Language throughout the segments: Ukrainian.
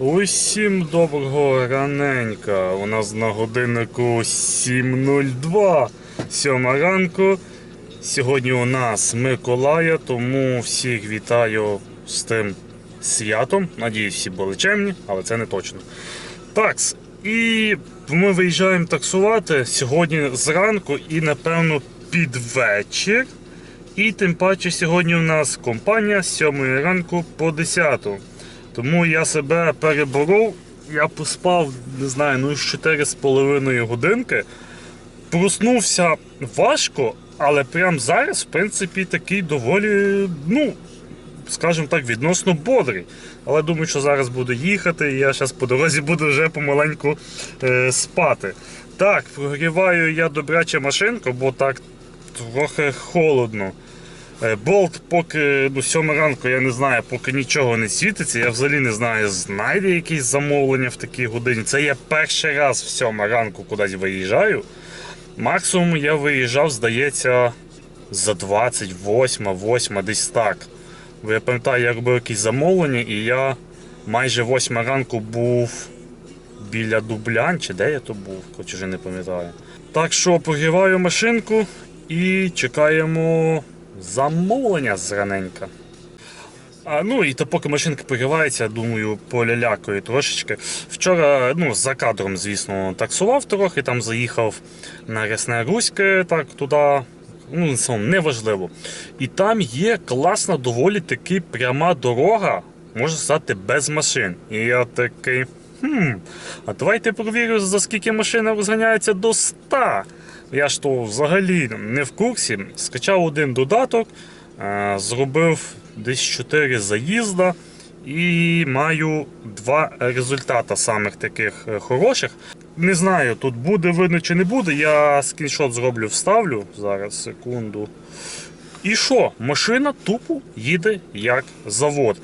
Усім доброго раненька. У нас на годиннику 7.02, 7 ранку. Сьогодні у нас Миколая, тому всіх вітаю з тим святом. Надіюсь, всі були чемні, але це не точно. Так, і ми виїжджаємо таксувати сьогодні зранку і, напевно, під вечір. І тим паче сьогодні у нас компанія з 7 ранку по 10. Тому я себе переборов, я поспав, не знаю, ну 4,5 годинки. Проснувся важко, але прямо зараз, в принципі, такий доволі, ну, скажімо так, відносно бодрий. Але думаю, що зараз буду їхати, і я зараз по дорозі буду вже помаленьку е, спати. Так, прогріваю я добряче машинку, бо так трохи холодно. Е, Болт, поки ну, 7 ранку, я не знаю, поки нічого не світиться. Я взагалі не знаю, знайде якісь замовлення в такій годині. Це я перший раз в 7 ранку кудись виїжджаю. Максимум я виїжджав, здається, за 28, 8, десь так. Бо я пам'ятаю, я робив якісь замовлення, і я майже 8 ранку був біля Дублян, чи де я то був, хоч вже не пам'ятаю. Так що прогріваю машинку і чекаємо замовлення зраненька. А, ну і то поки машинка прогрівається, думаю, полялякою трошечки. Вчора, ну, за кадром, звісно, таксував трохи, там заїхав на Рясне Руське, так туди. Ну, неважливо. І там є класна, доволі таки пряма дорога, можна сказати, без машин. І я такий. Хм, а давайте провірю, за скільки машина розганяється до 100. Я ж то взагалі не в курсі. Скачав один додаток, е, зробив десь 4 заїзда і маю два результата самих таких е, хороших. Не знаю, тут буде видно чи не буде. Я скріншот зроблю, вставлю. Зараз, секунду. І що? Машина тупо їде як завод.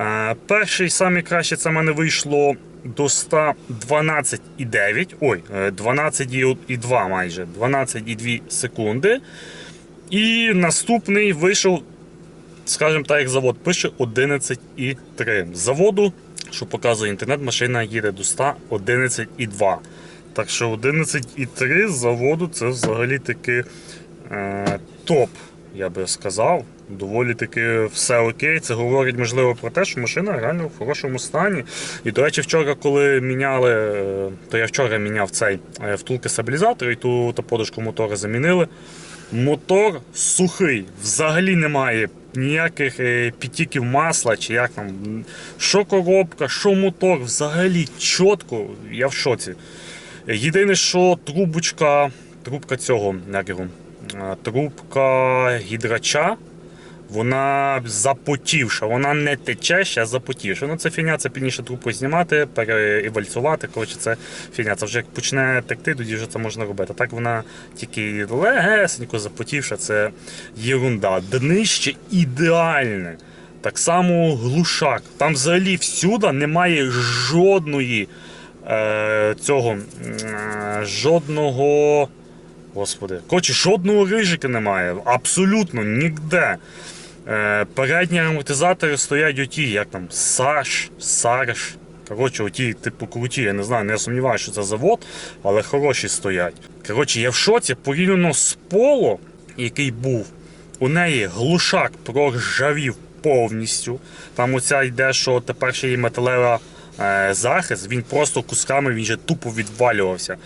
Е, перший самий кращий це в мене вийшло до 112,9. Ой, е, 12,2 майже. 12,2 секунди. І наступний вийшов, скажімо так, як завод пише 11,3. З заводу, що показує інтернет, машина їде до 111,2. Так що 11,3 з заводу це взагалі таки е, топ, я би сказав. Доволі таки все окей. Це говорить, можливо, про те, що машина реально в хорошому стані. І, до речі, вчора, коли міняли, е, то я вчора міняв цей е, втулки стабілізатор і ту та подушку мотора замінили. Мотор сухий, взагалі немає ніяких е, підтіків масла, чи як там. Що коробка, що мотор, взагалі чітко, я в шоці. Єдине, що трубочка, трубка цього, як його, трубка гідрача, вона запотівша, вона не тече, ще запотівша. Ну це фігня, це пізніше трубку знімати, переевальцювати. Коротше, це фігня. Це вже як почне текти, тоді вже це можна робити. Так вона тільки легесенько запотівша, це єрунда. Днище ідеальне. Так само глушак. Там взагалі всюди немає жодної е, цього е, жодного. Господи, коротше, жодного рижика немає. Абсолютно ніде. Е, передні амортизатори стоять оті, як там, Саш, Сарш. Коротше, оті, типу, круті, я не знаю, не сумніваюся, що це завод, але хороші стоять. Коротше, я в шоці порівняно з поло, який був, у неї глушак проржавів повністю. Там оця йде, що тепер ще є металева е, захист, він просто кусками він же тупо відвалювався.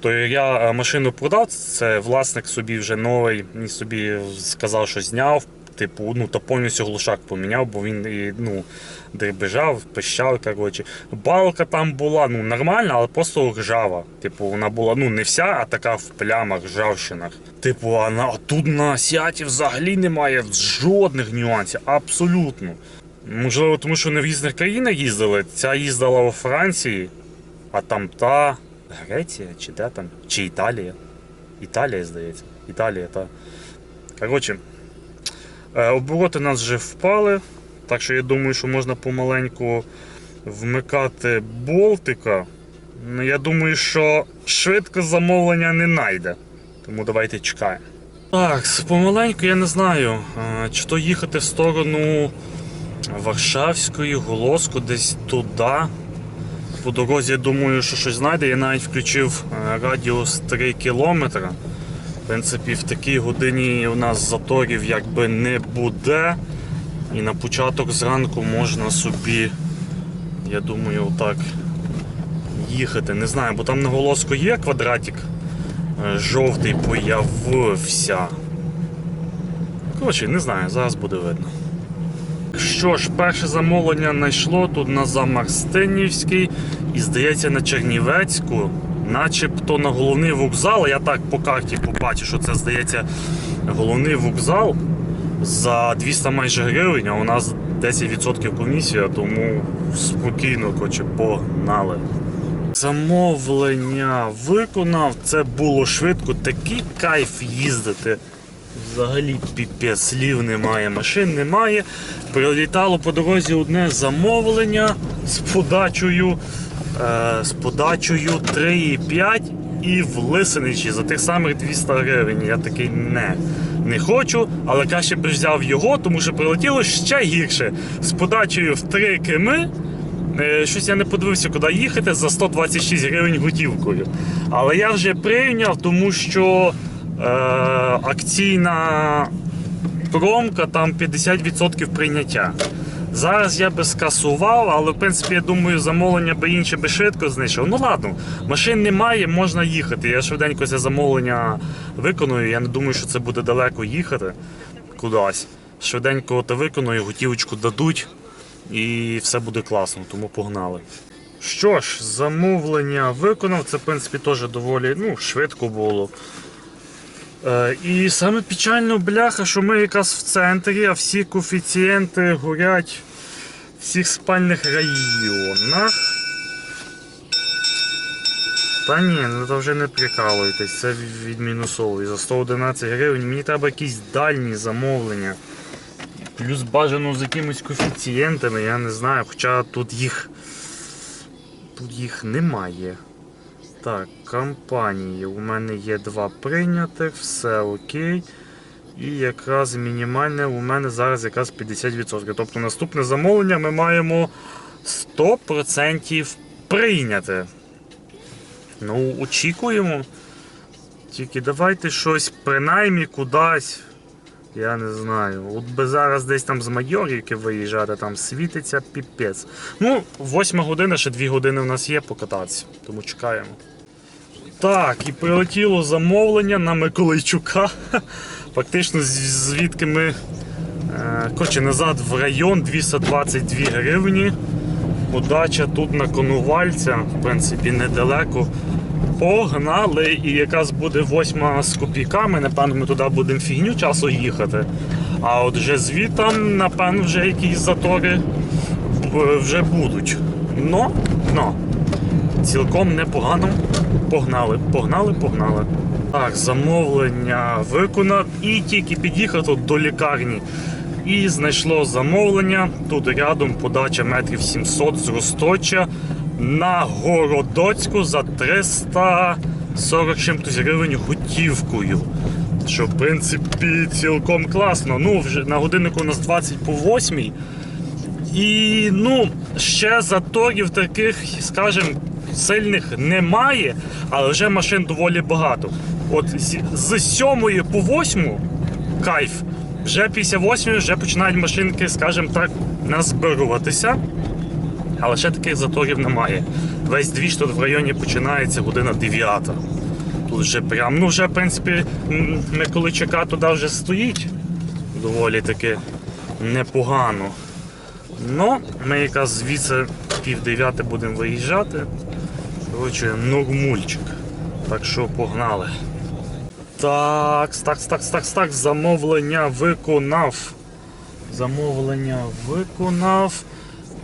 То я е, машину продав, це власник собі вже новий, він собі сказав, що зняв. Типу, ну то повністю глушак поміняв, бо він і, ну, дребежав, пищав, коротше. Балка там була ну, нормальна, але просто ржава. Типу, вона була ну не вся, а така в плямах, ржавчинах. Типу, а, на, а тут на Сіаті взагалі немає жодних нюансів, абсолютно. Можливо, тому що не в різних країнах їздили. Ця їздила у Франції, а там та Греція чи де там, чи Італія. Італія, здається. Італія, та. Коротше, обороти у нас вже впали. Так що я думаю, що можна помаленьку вмикати болтика. Ну, я думаю, що швидко замовлення не знайде. Тому давайте чекаємо. Так, помаленьку я не знаю, е, чи то їхати в сторону Варшавської, Голоску, десь туди. По дорозі я думаю, що щось знайде. Я навіть включив е, радіус 3 км. Принципі, в такій годині у нас заторів якби не буде. І на початок зранку можна собі, я думаю, отак їхати. Не знаю, бо там на голоску є квадратик е, жовтий появився. Коротше, не знаю, зараз буде видно. Що ж, перше замовлення знайшло тут на Замарстинівській і, здається, на Чернівецьку, начебто на головний вокзал. Я так по карті побачив, що це, здається, головний вокзал за 200 майже гривень, а у нас 10% комісія, тому спокійно, коротше, погнали. Замовлення виконав, це було швидко, такий кайф їздити. Взагалі піпець, слів немає, машин немає. Прилітало по дорозі одне замовлення з подачею, з подачею 3,5 і в Лисиничі за тих самих 200 гривень. Я такий не, не хочу, але краще б взяв його, тому що прилетіло ще гірше. З подачею в 3 кими. Е, Щось я не подивився, куди їхати за 126 гривень готівкою. Але я вже прийняв, тому що е, акційна промка там 50% прийняття. Зараз я би скасував, але в принципі я думаю, замовлення би інше би швидко знайшов. Ну ладно, машин немає, можна їхати. Я швиденько це замовлення виконую. Я не думаю, що це буде далеко їхати кудись. Швиденько то виконую, готівочку дадуть і все буде класно, тому погнали. Що ж, замовлення виконав, це в принципі теж доволі ну, швидко було. Е, і саме печально бляха, що ми якраз в центрі, а всі коефіцієнти горять в всіх спальних районах. Та ні, ну то вже не прикалуйтесь, це відмінусовує за 111 гривень. Мені треба якісь дальні замовлення. Плюс бажано з якимись коефіцієнтами, я не знаю, хоча тут їх тут їх немає. Так, компанії. У мене є два прийнятих, все окей. І якраз мінімальне у мене зараз якраз 50%. Тобто наступне замовлення ми маємо 100% прийняте. Ну, очікуємо. Тільки давайте щось принаймні кудись. Я не знаю. От би зараз десь там з Майорівки виїжджати, там світиться піпець. Ну, 8 година, ще 2 години в нас є покататися, тому чекаємо. Так, і прилетіло замовлення на Миколайчука. Фактично, звідки ми е, коротше, назад в район 222 гривні. Подача тут на Конувальця, в принципі, недалеко. Погнали, і якраз буде восьма з копійками, напевно, ми туди будемо фігню часу їхати. А от вже звітом, напевно, вже якісь затори вже будуть. Но, но, цілком непогано. Погнали, погнали, погнали. Так, замовлення виконав і тільки під'їхав до лікарні. І знайшло замовлення. Тут рядом подача метрів 700 з Росточа на Городоцьку за 340 чимось гривень готівкою. Що, в принципі, цілком класно. Ну, вже на годиннику у нас 20 по 8. І ну, ще заторів таких, скажімо, сильних немає, але вже машин доволі багато. От з, з 7 по 8 кайф. Вже після 8 вже починають машинки, скажімо так, назбируватися. Але ще таких заторів немає. Весь двіж тут в районі починається година 9. Тут вже прям, ну вже в принципі м, Миколайчака туди вже стоїть доволі таки непогано. Ну, ми якраз звідси пів дев'яти будемо виїжджати. Коротше, нормульчик. Так що погнали. Так, так, так, так, так, замовлення виконав. Замовлення виконав.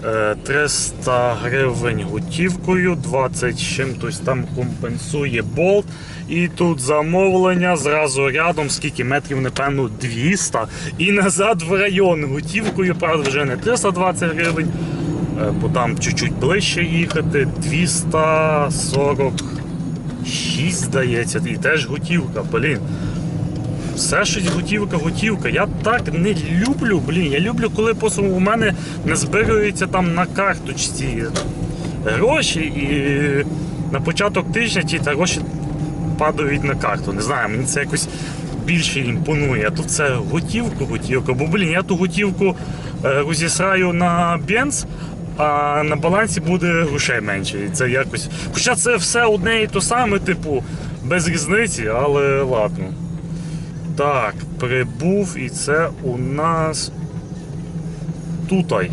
Е, 300 гривень готівкою, 20 з чим-тось там компенсує болт. І тут замовлення зразу рядом, скільки метрів, напевно, 200. І назад в район готівкою, правда, вже не 320 гривень, е, бо там чуть-чуть ближче їхати. 246, здається, і теж готівка, блін. Все щось готівка, готівка. Я так не люблю, блін. Я люблю, коли просто у мене не збирується там на карточці гроші, і на початок тижня ті гроші падають на карту. Не знаю, мені це якось більше імпонує. А тут це готівку. Бо блін, я ту готівку е, розісраю на бенз, а на балансі буде грошей менше. І це якось. Хоча це все одне і то саме, типу, без різниці, але ладно. Так, прибув і це у нас тутай.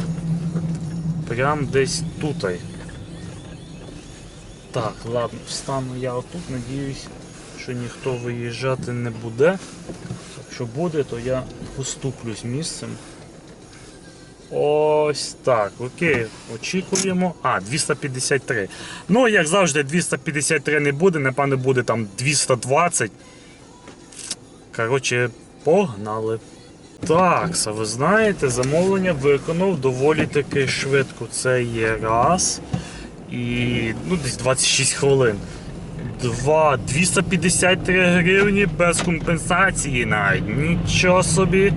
Прям десь тутай. Так, ладно, встану я отут, надіюсь, що ніхто виїжджати не буде. Якщо буде, то я поступлюсь місцем. Ось так, окей, очікуємо. А, 253. Ну, як завжди, 253 не буде, напевно, буде там 220. Коротше, погнали. Так, ви знаєте, замовлення виконав доволі таки швидко. Це є раз. І ну, десь 26 хвилин. Два, 253 гривні без компенсації навіть. Нічого собі.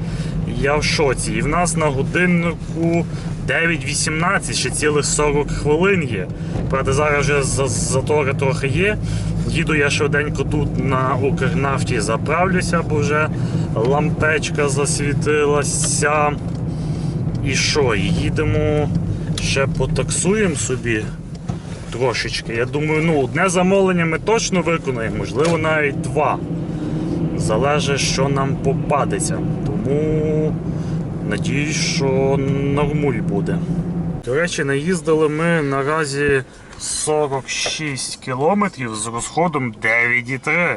Я в шоці. І в нас на годиннику 9.18, ще цілих 40 хвилин є. Правда, зараз вже за- затори трохи є. Їду я швиденько тут на Укрнафті заправлюся, бо вже лампечка засвітилася. І що? Їдемо ще потаксуємо собі трошечки. Я думаю, ну, одне замовлення ми точно виконаємо, можливо, навіть два. Залежить, що нам попадеться. Тому надіюсь, що нормуль буде. До речі, наїздили ми наразі 46 кілометрів з розходом 9,3.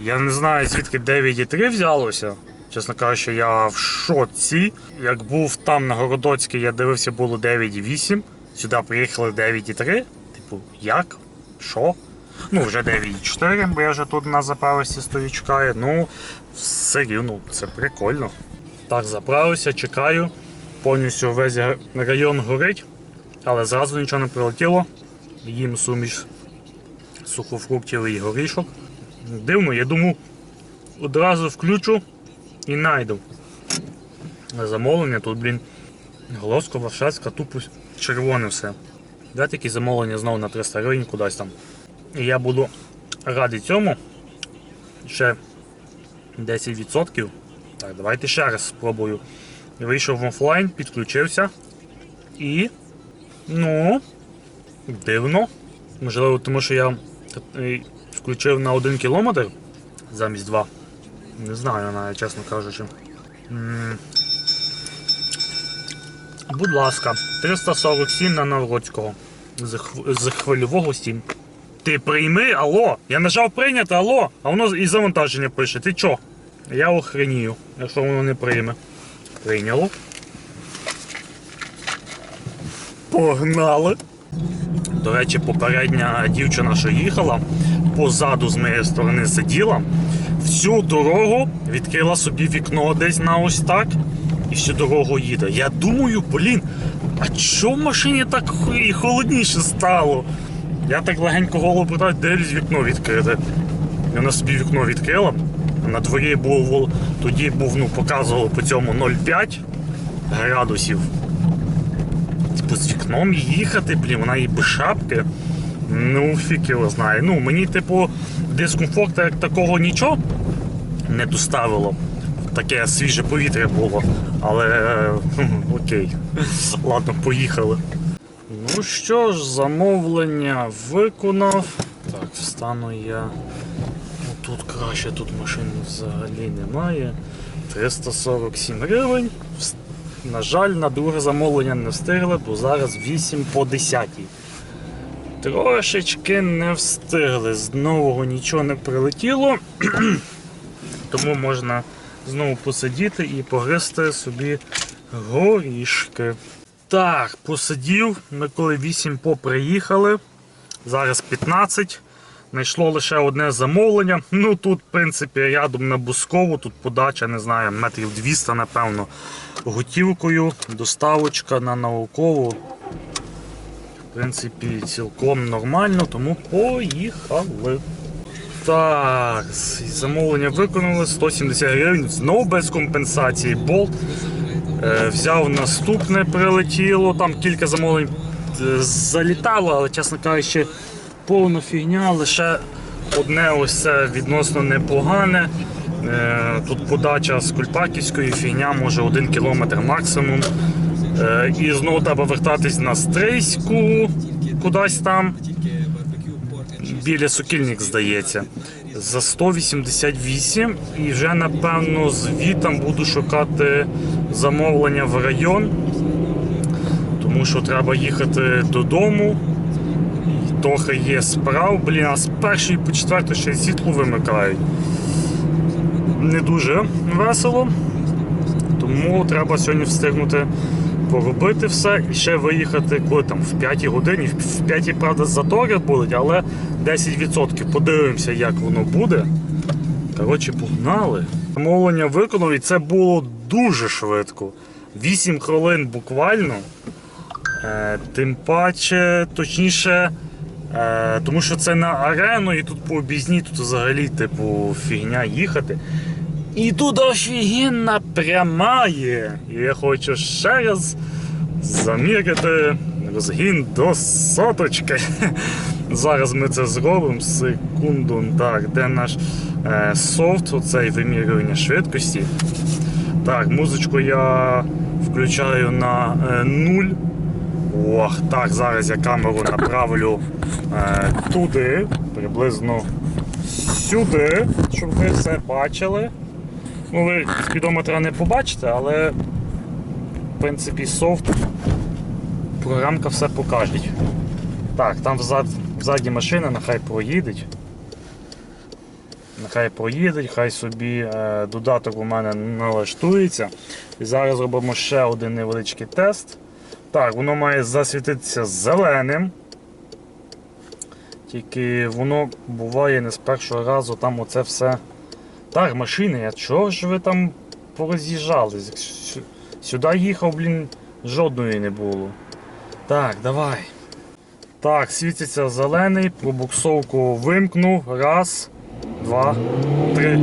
Я не знаю, звідки 9,3 взялося. Чесно кажучи, я в шоці. Як був там на Городоцькій, я дивився, було 9,8. Сюди приїхали 9,3. Типу, як? Що? Ну, вже 9,4, бо я вже тут на заправці стою, чекаю. Ну, все рівно, це прикольно. Так, заправився, чекаю. Повністю весь район горить, але зразу нічого не прилетіло. Їм суміш сухофруктів і горішок. Дивно, я думав, одразу включу і найду. Замовлення тут, блін, Голоско, Варшавська, тупо червоне все. Дайте такі замовлення знову на 300 гривень кудись там. І я буду радий цьому. Ще 10%. Так, давайте ще раз спробую. Вийшов в офлайн, підключився. І. Ну. Дивно. Можливо, тому що я е, включив на 1 кілометр замість 2. Не знаю навіть, чесно кажучи. Будь ласка, 347 на Навроцького. З, хв- з хвильового 7. Ти прийми, алло. Я нажав прийняти, алло, а воно і завантаження пише. Ти чо? Я охренію, якщо воно не прийме. Прийняло. Погнали. До речі, попередня дівчина, що їхала, позаду з моєї сторони сиділа, всю дорогу відкрила собі вікно десь на ось так і всю дорогу їде. Я думаю, блін, а чому в машині так холодніше стало? Я так легенько голову питаю, де вікно відкрите. І вона собі вікно відкрила. На дворі був тоді був, ну, показувало по цьому 0,5 градусів. Типу з вікном їхати, блін, вона і без шапки. Ну, фік його знає. Ну, мені, типу, дискомфорту як такого нічого не доставило. Таке свіже повітря було. Але окей. Ладно, поїхали. Ну що ж, замовлення виконав. Так, встану я. Краще, тут машин взагалі немає. 347 гривень. На жаль, на друге замовлення не встигли, бо зараз 8 по 10. Трошечки не встигли. З нового нічого не прилетіло. Тому можна знову посидіти і погризти собі горішки. Так, посидів. Ми коли 8 по приїхали. Зараз 15. Знайшло лише одне замовлення. Ну тут, в принципі, рядом на Бускову, тут подача, не знаю, метрів 200, напевно, готівкою, доставочка на наукову. В принципі, цілком нормально, тому поїхали. Так, замовлення виконали 170 гривень, знову без компенсації. Болт. Е, взяв наступне, прилетіло, там кілька замовлень е, залітало, але, чесно кажучи, повна фігня, лише одне ось це відносно непогане. Е, Тут подача з Кульпаківської фігня, може 1 кілометр максимум. Е, І знову треба вертатись на Стрийську, кудись там. Біля Сокільник, здається. За 188 і вже напевно звітом буду шукати замовлення в район, тому що треба їхати додому. Трохи є справ, блін, а з першої по четверту ще й світло вимикають. Не дуже весело. Тому треба сьогодні встигнути поробити все і ще виїхати коли там в 5 годині. В 5, правда, затори будуть, але 10% подивимося, як воно буде. Коротше, погнали. Замовлення виконав і це було дуже швидко. 8 хвилин буквально. Е, тим паче, точніше, е, тому що це на арену, і тут по обізні, тут взагалі, типу, фігня їхати. І тут офігенна пряма. І я хочу ще раз заміряти розгін до соточки. Зараз ми це зробимо. Секунду. Так, де наш е, софт, оцей вимірювання швидкості. Так, музичку я включаю на е, 0. Ох, так, зараз я камеру направлю е, туди, приблизно сюди, щоб ви все бачили. Ну, ви спідометра не побачите, але в принципі софт, програмка все покаже. Так, там взад, взаді машина, нехай проїдеть. Нехай проїдеть, хай собі е, додаток у мене налаштується. І зараз робимо ще один невеличкий тест. Так, воно має засвітитися зеленим. Тільки воно буває не з першого разу, там оце все. Так, машини, а чого ж ви там пороз'їжджались? Сю- Сюди їхав, блін, жодної не було. Так, давай. Так, світиться зелений, пробуксовку вимкнув. Раз, два, три.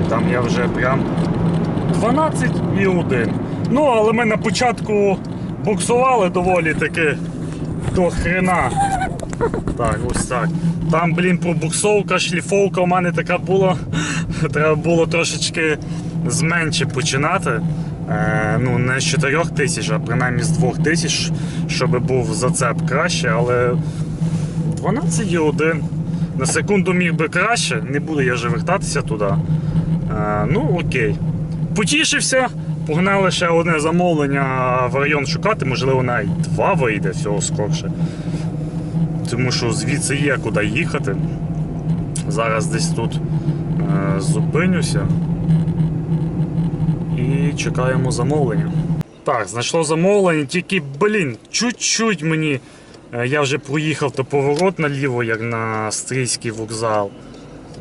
І Там я вже прям 12 і 1. Ну, але ми на початку буксували доволі таки до хрена. Так, ось так. Там, блін, пробуксовка, шліфовка у мене така була. Треба було трошечки зменше починати. Е, ну, не з 4 тисяч, а принаймні з 2 тисяч, щоб був зацеп краще, але 12,1. На секунду міг би краще, не буду я вже вертатися туди. Е, ну, окей. Потішився, погнали ще одне замовлення в район шукати, можливо, навіть два вийде всього скорше. Тому що звідси є куди їхати. Зараз десь тут е, зупинюся і чекаємо замовлення. Так, знайшло замовлення, тільки, блін, чуть-чуть мені. е, Я вже проїхав то поворот наліво, як на Стрийський вокзал.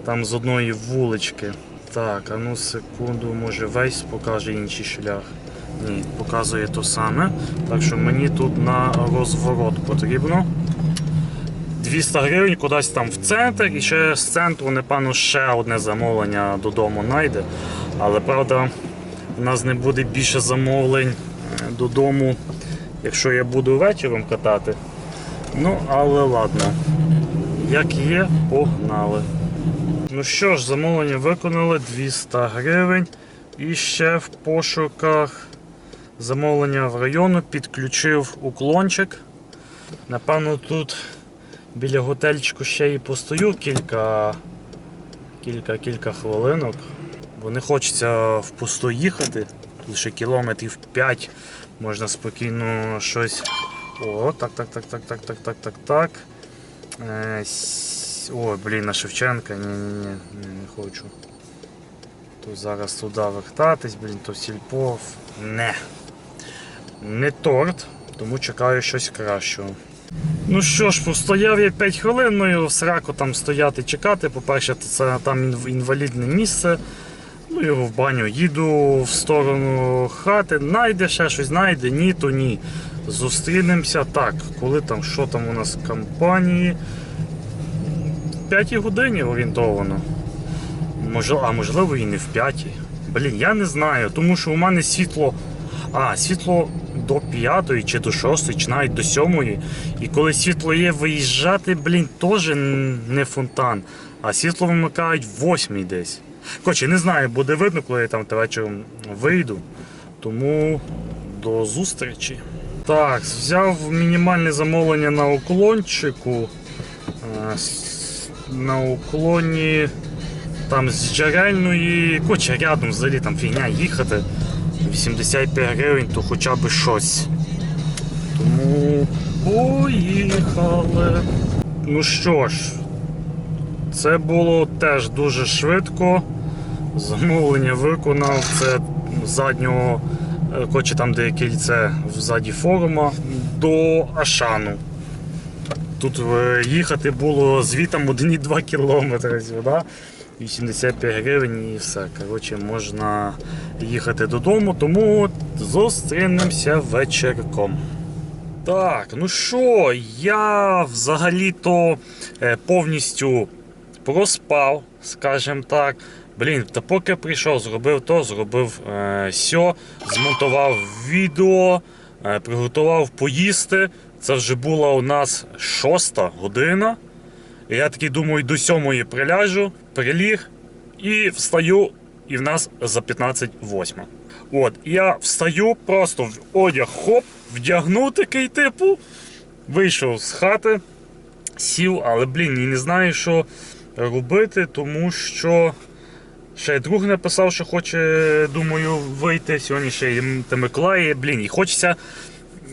Там з одної вулички. Так, а ну секунду, може весь покаже інший шлях. Ні, показує то саме. Так що мені тут на розворот потрібно. 200 гривень кудись там в центр і ще з центру, напевно, ще одне замовлення додому знайде. Але правда, у нас не буде більше замовлень е, додому, якщо я буду вечором катати. Ну, але ладно. Як є, погнали. Ну що ж, замовлення виконали 200 гривень. І ще в пошуках замовлення в району підключив уклончик. Напевно, тут біля готельчику ще і постою кілька, кілька, кілька хвилинок. Бо не хочеться впусту їхати. Лише кілометрів 5 можна спокійно щось. О, так, так, так, так, так, так, так, так, так. Е, Ой, блін, на Шевченка. Ні, ні, ні, не хочу. То зараз туди вертатись, блін, то сільпо. Не. Не торт, тому чекаю щось кращого. Ну що ж, постояв я 5 хвилин, ну і сраку там стояти чекати. По-перше, це там інвалідне місце. Ну, його в баню їду в сторону хати, найде ще щось, знайде, ні, то ні. Зустрінемося. Так, коли там, що там у нас в компанії? 5 годині орієнтовано. А можливо і не в 5. Блін, я не знаю, тому що у мене світло. А, світло до 5 чи до 6, чи навіть до 7. І коли світло є, виїжджати, блін, теж не фонтан. А світло вимикають в 8 десь. Коротше, не знаю, буде видно, коли я там вечором вийду. Тому до зустрічі. Так, взяв мінімальне замовлення на уклончику. На уклоні там з джерельної, коротше, рядом взагалі там фігня їхати. 85 гривень, то хоча б щось. Тому поїхали. Ну що ж, це було теж дуже швидко. Замовлення виконав. Це заднього, е, там де кільце ззаді форума, до Ашану. Тут е, їхати було звітом 1,2 кілометри сюди. 85 гривень і все. Коротше, можна їхати додому, тому зустрінемося вечірком. Так, ну що, я взагалі-то е, повністю проспав, скажімо так. Блін, та поки прийшов, зробив то, зробив е, сьо, змонтував відео, е, приготував поїсти. Це вже була у нас шоста година. І я такий думаю, до сьомої приляжу, приліг і встаю, і в нас за 15 восьма. От, я встаю, просто в одяг хоп, вдягнув такий типу, вийшов з хати, сів, але блін, і не знаю, що робити, тому що ще друг написав, що хоче, думаю, вийти. Сьогодні ще й та Миколай, блін, і хочеться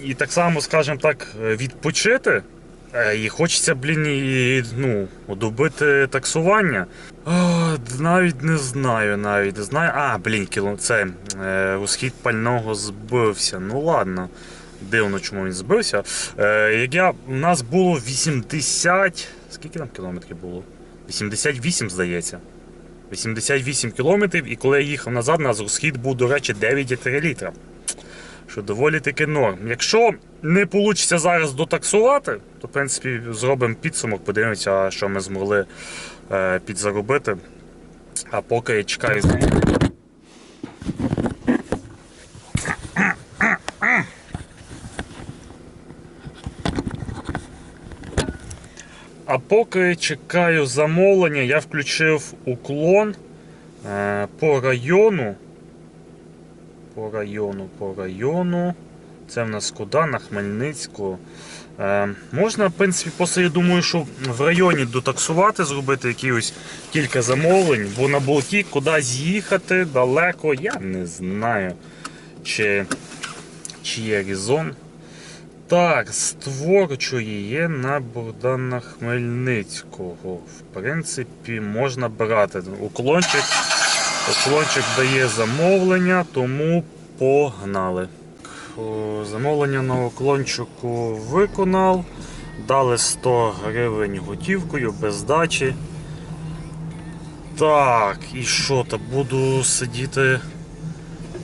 і так само, скажімо так, відпочити. Е, І хочеться, блін, і, ну, добити таксування. А, навіть не знаю, навіть не знаю. А, блін, кіло, це е, розхід пального збився. Ну ладно. Дивно, чому він збився. Е, як я, у нас було 80. Скільки там кілометрів було? 88, здається. 88 кілометрів, і коли я їхав назад, у нас розхід був, до речі, 9,3 літра. Що доволі таки норм. Якщо не вийде зараз дотаксувати, то в принципі зробимо підсумок, подивимося, що ми змогли е, підзаробити. А поки я чекаю. А поки чекаю замовлення, я включив уклон е, по району. По району, по району. Це в нас куди? На Хмельницьку. Е, можна, в принципі, просто я думаю, що в районі дотаксувати, зробити якісь кілька замовлень, бо на болті куди з'їхати далеко, я не знаю, чи, чи є резон. Так, з творчої є на Богдана Хмельницького. В принципі, можна брати. Уклончик, уклончик дає замовлення, тому погнали. Замовлення на уклончику виконав. Дали 100 гривень готівкою без здачі. Так, і що, то буду сидіти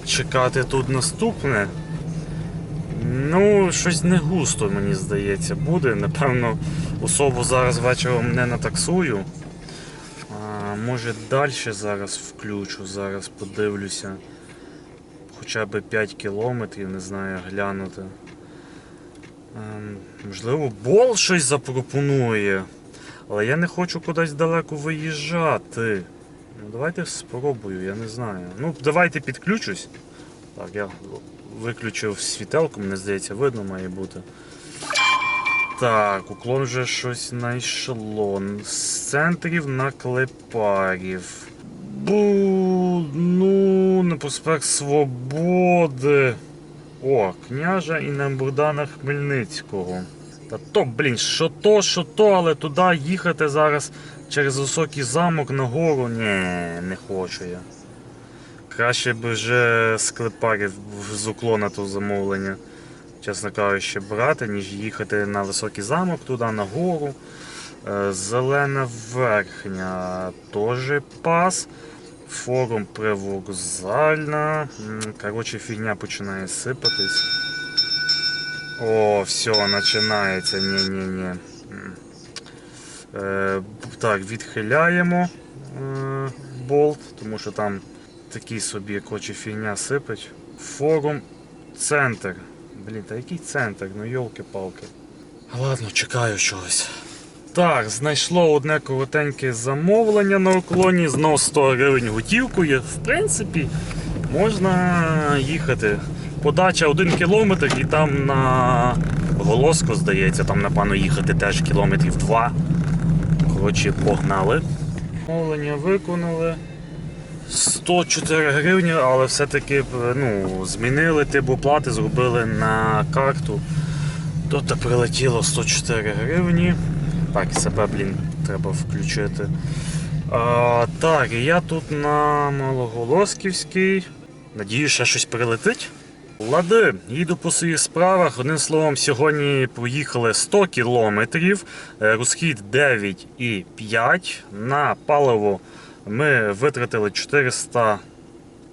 чекати тут наступне. Ну, щось не густо, мені здається, буде. Напевно, особу зараз вечором не натаксую. Може далі зараз включу, зараз подивлюся. Хоча б 5 кілометрів, не знаю, глянути. Ем, можливо, бол щось запропонує. Але я не хочу кудись далеко виїжджати. Ну, давайте спробую, я не знаю. Ну, давайте підключусь. Так, я виключив світелку, мені здається, видно має бути. Так, уклон вже щось знайшло. З центрів на клепарів. Бу, ну, на проспект Свободи. О, княжа і на Богдана Хмельницького. Та то, блін, що то, що то, але туди їхати зараз через високий замок нагору. Ні, не хочу я. Краще б вже з клепарів з уклона то замовлення, чесно кажучи, брати, ніж їхати на високий замок туди нагору. Е, Зелена верхня теж пас. Форум привокзальна. Коротше, фігня починає сипатись. О, все, починається. Ні-ні-ні. Е, так, відхиляємо е, болт, тому що там такий собі хоче фігня сипить. Форум центр. Блін, та який центр? Ну йолки-палки. Ладно, чекаю чогось. Так, знайшло одне коротеньке замовлення на уклоні, знов 100 гривень готівкою. В принципі, можна їхати. Подача 1 кілометр і там на Голоско, здається, там напевно їхати теж кілометрів 2. Коротше, погнали. Замовлення виконали. 104 гривні, але все-таки ну, змінили тип оплати, зробили на карту. Тут прилетіло 104 гривні. Так, себе, блін, треба включити. А, так, я тут на Малоголосківській. Надію, ще щось прилетить. Лади, їду по своїх справах. Одним словом, сьогодні поїхали 100 кілометрів, е, розхід 9,5. На паливо ми витратили 400,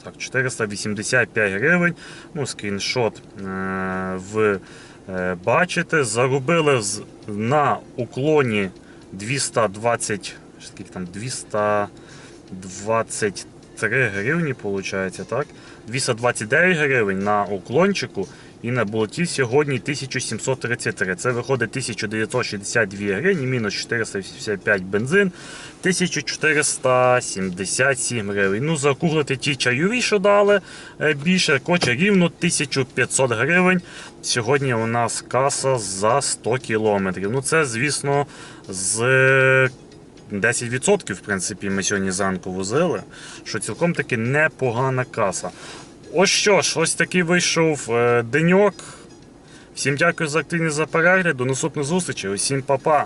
так, 485 гривень. Ну, скріншот е, в е, бачите. Заробили на уклоні 220, скільки там, 223 гривні, виходить, так? 229 гривень на уклончику і на болоті сьогодні 1733. Це виходить 1962 гривні, мінус 485 бензин, 1477 гривень. Ну, закуглити ті чайові, що дали е, більше, хоче рівно 1500 гривень. Сьогодні у нас каса за 100 кілометрів. Ну, це, звісно, з 10% в принципі ми сьогодні зранку возили, що цілком таки непогана каса. Ось що ж, ось такий вийшов е, деньок. Всім дякую за активність за перегляд. До наступної зустрічі. Усім па-па.